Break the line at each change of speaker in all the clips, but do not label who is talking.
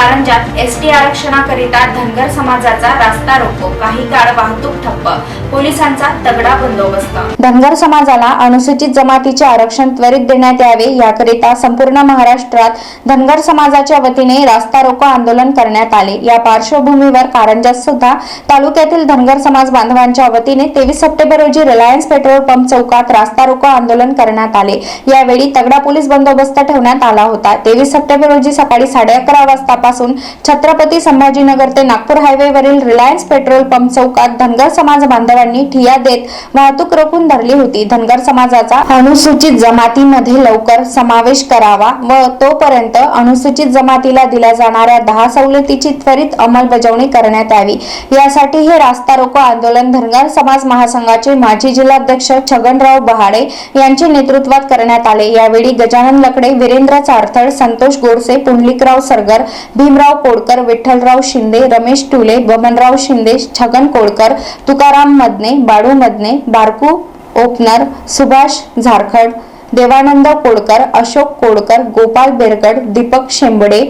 कारंजात S T आरक्षणाकरिता धनगर समाजाचा रास्ता रोको. काही काळ वाहतूक ठप्प. पोलिसांचा तगडा बंदोबस्त. धनगर समाजाला अनुसूचित जमातीचे आरक्षण त्वरित देण्यात यावे याकरिता संपूर्ण महाराष्ट्रात धनगर समाजाच्या वतीने रास्ता रोको आंदोलन करण्यात आले. या पार्श्वभूमीवर कारंजात सुद्धा तालुक्यातील धनगर समाज बांधवांच्या वतीने तेवीस सप्टेंबर रोजी रिलायन्स पेट्रोल पंप चौकात रास्ता रोको आंदोलन करण्यात आले. यावेळी तगडा पोलीस बंदोबस्त ठेवण्यात आला होता. तेवीस सप्टेंबर रोजी सकाळी साडे अकरा वाजता पासून छत्रपती संभाजीनगर ते नागपूर हायवेवरील रिलायन्स पेट्रोल पंप चौकात धनगर समाज बांधवांनी ठिया देत वाहतूक रोखून धरली होती. धनगर समाजाचा अनुसूचित जमातीमध्ये लवकर समावेश करावा व तोपर्यंत अनुसूचित जमातीला दिल्या जाणाऱ्या दहा सवलतीची त्वरित अंमलबजावणी करण्यात यावी. यासाठी हे रास्ता रोको आंदोलन धनगर समाज महासंघाचे माजी जिल्हाध्यक्ष छगनराव बहाडे यांच्या नेतृत्वात करण्यात आले. यावेळी गजानन लकडे वीरेंद्र चारथळ संतोष गोडसे पुंडलिकराव सरगर भीमराव कोडकर विठ्ठलराव शिंदे रमेश टुले बमनराव शिंदे छगन कोडकर तुकाराम मदने बाळू मदने बारकू ओपनर सुभाष झारखड देवानंद कोडकर अशोक कोडकर गोपाल बेरगड दीपक शेंबडे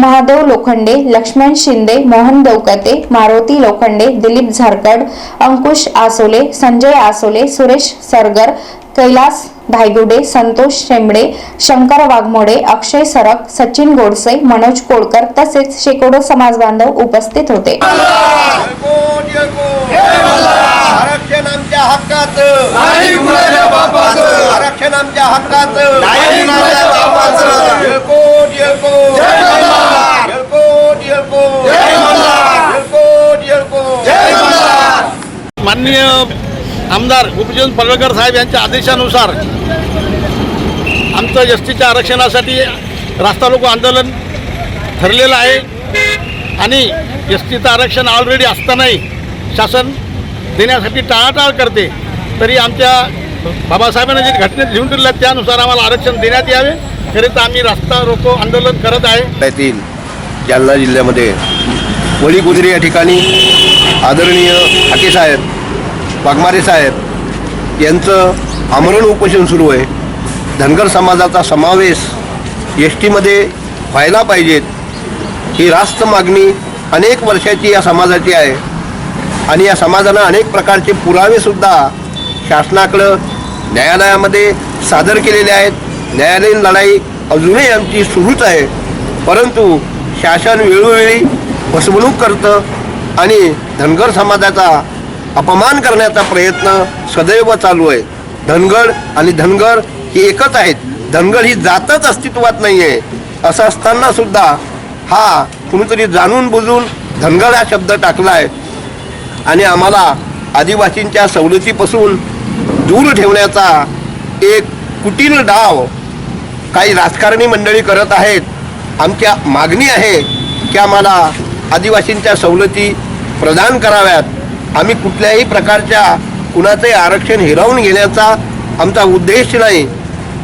महादेव लोखंडे लक्ष्मण शिंदे मोहन देवकते मारुती लोखंडे दिलीप झारखड अंकुश आसोले संजय आसोले सुरेश सरगर कैलास धायगुडे संतोष शेंबडे शंकर वाघमोडे अक्षय सरक सचिन गोडसे मनोज कोडकर तसेच शेकडो समाज बांधव उपस्थित होते.
आरक्षण आमच्या हक्काचं आरक्षण आमच्या हक्काचं!
माननीय आमदार गोपीचंद पडळकर साहेब यांच्या आदेशानुसार आमचं एस टीच्या आरक्षणासाठी रास्ता रोको आंदोलन ठरलेलं आहे. आणि एस टीचं आरक्षण ऑलरेडी असतानाही शासन देण्यासाठी टाळाटाळ करते. तरी आमच्या बाबासाहेबांनी जे घटनेत लिहून दिलेल्या त्यानुसार आम्हाला आरक्षण देण्यात यावे. करिता आम्ही रास्ता रोको आंदोलन करत आहे.
येथील जालना जिल्ह्यामध्ये वडी गुजरी या ठिकाणी आदरणीय हाके साहेब वाघमारे साहेब यांचं आमरण उपोषण सुरू आहे. धनगर समाजाचा समावेश एस टीमध्ये व्हायला पाहिजेत. ही रास्त मागणी अनेक वर्षाची या समाजाची आहे. आणि या समाजानं अनेक प्रकारचे पुरावेसुद्धा शासनाकडं न्यायालयामध्ये सादर केलेले आहेत. न्यायालयीन लढाई अजूनही आमची सुरूच आहे. परंतु शासन वेळोवेळी फसवणूक करतं आणि धनगर समाजाचा अपमान करण्याचा प्रयत्न सदैव चालू आहे. धनगर आणि धनगर ही एकच आहेत. धनगर ही जातच अस्तित्वात नाही आहे असं असताना सुद्धा हा कुणीतरी जाणून बुजून धनगर हा शब्द टाकला आहे आणि आम्हाला आदिवासींच्या सवलतीपासून दूर ठेवण्याचा एक कुटील डाव काही राजकारणी मंडळी करत आहेत. आमच्या मागणी आहे की आम्हाला आदिवासींच्या सवलती प्रदान कराव्यात. आम्ही कुठल्याही प्रकारच्या कुणाचंही आरक्षण हिरावून घेण्याचा आमचा उद्देश नाही.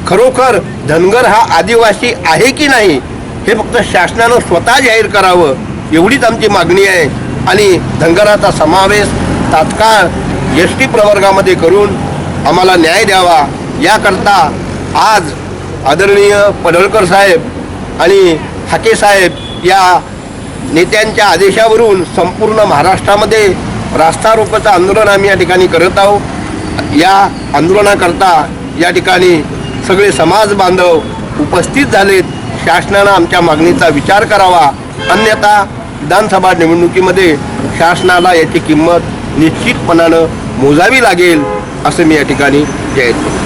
खरोखर धनगर हा आदिवासी आहे की नाही हे फक्त शासनानं स्वतः जाहीर करावं एवढीच आमची मागणी आहे. आणि धनगराचा समावेश तात्काळ एस टी प्रवर्गामध्ये करून आम्हाला न्याय द्यावा. याकरता आज आदरणीय पडळकर साहेब आणि हाके साहेब या नेत्यांच्या आदेशावरून संपूर्ण महाराष्ट्रामध्ये रास्ता रोकोचं आंदोलन आम्ही या ठिकाणी करत आहोत. या आंदोलनाकरता या ठिकाणी सगळे समाज बांधव उपस्थित झालेत. शासनानं आमच्या मागणीचा विचार करावा. अन्यथा विधानसभा निवडणुकीमध्ये शासनाला याची किंमत निश्चितपणानं मोजावी लागेल असं मी या ठिकाणी जाहीर करतो